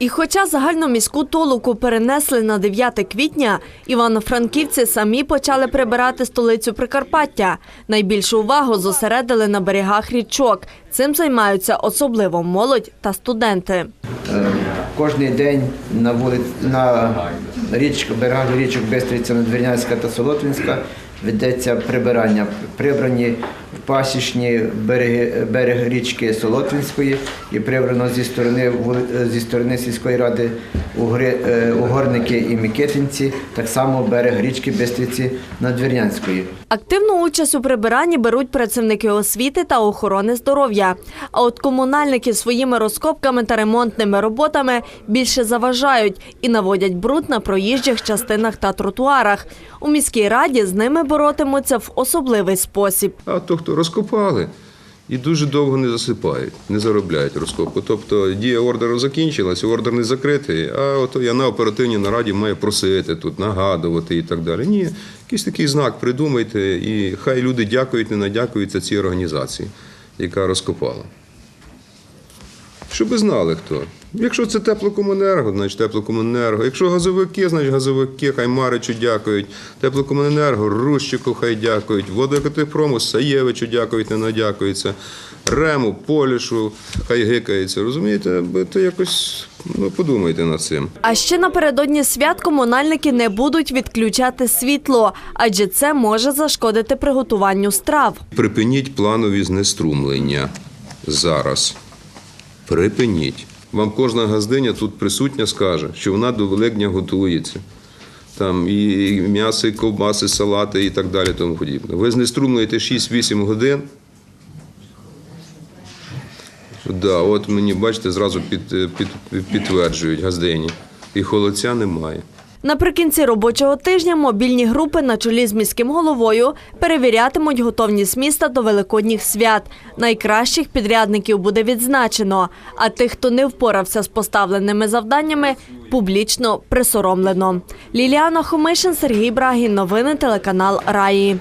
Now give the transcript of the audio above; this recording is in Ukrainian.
І хоча загальноміську толоку перенесли на 9 квітня, івано-франківці самі почали прибирати столицю Прикарпаття. Найбільшу увагу зосередили на берегах річок. Цим займаються особливо молодь та студенти. Е, Кожний день на вулиці на річку, берегах річок Бистриця, Надвірнянська та Солотвинська ведеться прибирання. Прибрані пасічні береги, берег річки Солотвинської і прибрано зі сторони вули- зі сторони сільської ради Угри, е, Угорники і Микитинці, так само берег річки Бистриці Надвірнянської. Активну участь у прибиранні беруть працівники освіти та охорони здоров'я. А от комунальники своїми розкопками та ремонтними роботами більше заважають і наводять бруд на проїжджих частинах та тротуарах. У міській раді з ними боротимуться в особливий спосіб. А то, хто розкопали і дуже довго не засипають, не заробляють розкопку. Тобто дія ордеру закінчилась, ордер не закритий, а от я на оперативній нараді маю просити тут, нагадувати і так далі. Ні, якийсь такий знак придумайте, і хай люди дякують, не надякуються цій організації, яка розкопала. Щоб знали хто. Якщо це теплокомуненерго, значить теплокомуненерго. Якщо газовики, значить газовики, хай Маричу дякують. Теплокомуненерго, Рущику хай дякують. Водокатепрому, Саєвичу дякують, не надякуються. Рему, Полішу, хай гикається. Розумієте, то якось ну, подумайте над цим. А ще напередодні свят комунальники не будуть відключати світло, адже це може зашкодити приготуванню страв. Припиніть планові знеструмлення зараз. Припиніть. Вам кожна газдиня тут присутня скаже, що вона до Великдня готується. Там і м'ясо, і ковбаси, салати і так далі. Тому подібне. Ви знеструмлюєте 6-8 годин. Да, от мені, бачите, зразу під, під, підтверджують газдині. І холодця немає. Наприкінці робочого тижня мобільні групи на чолі з міським головою перевірятимуть готовність міста до великодніх свят. Найкращих підрядників буде відзначено, а тих, хто не впорався з поставленими завданнями, публічно присоромлено. Ліліана Хомишин, Сергій Брагін. Новини телеканал Раї.